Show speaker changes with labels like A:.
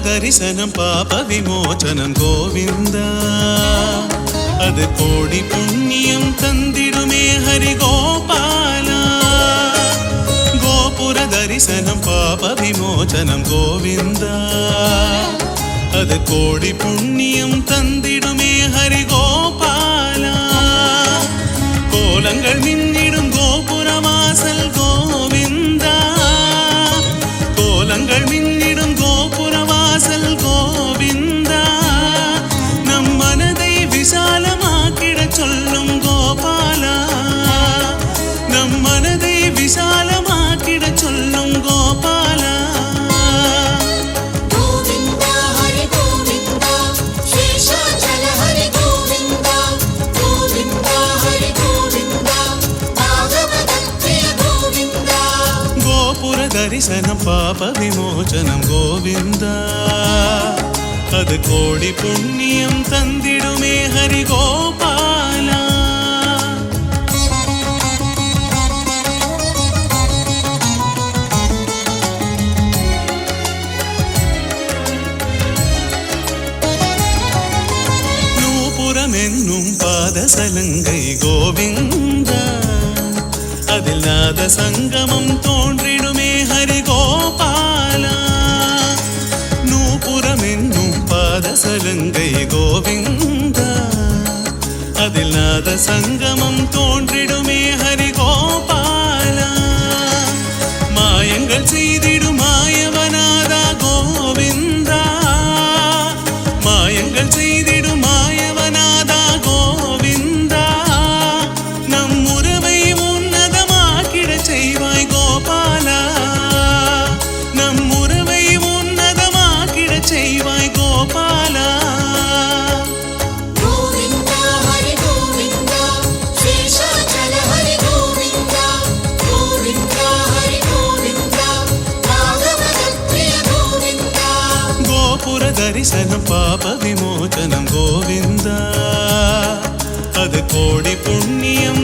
A: தரிசனம் பாப விமோச்சனம் கோவிந்தா. அது கோடி புண்ணியம் தந்திடுமே ஹரி கோபாலா கோபுர தரிசனம் பாப விமோச்சனம் கோவிந்தா. அது கோடி புண்ணியம் தந்திடுமே ஹரி கோபாலா தரிசனம் பாப விமோச்சனம் கோவிந்தா அது கோடி புண்ணியம் தந்திடுமே ஹரி கோபாலா நூபுரம் என்னும் பாதசலங்கை கோவிந்தா அதில் நாத சங்கமம் தோன்றிடுமே ஹரிகோபாலா. நூபுரம் என்னும் பாதசலங்கை கோவிந்தா. அதில் நாத சங்கமம் தோன்றிடுமே ஹரிகோபாலா. மாயங்கள்
B: செய்த
A: கோபுர தரிசனம் பாப விமோச்சனம் கோவிந்தா அது கோடி புண்ணியம்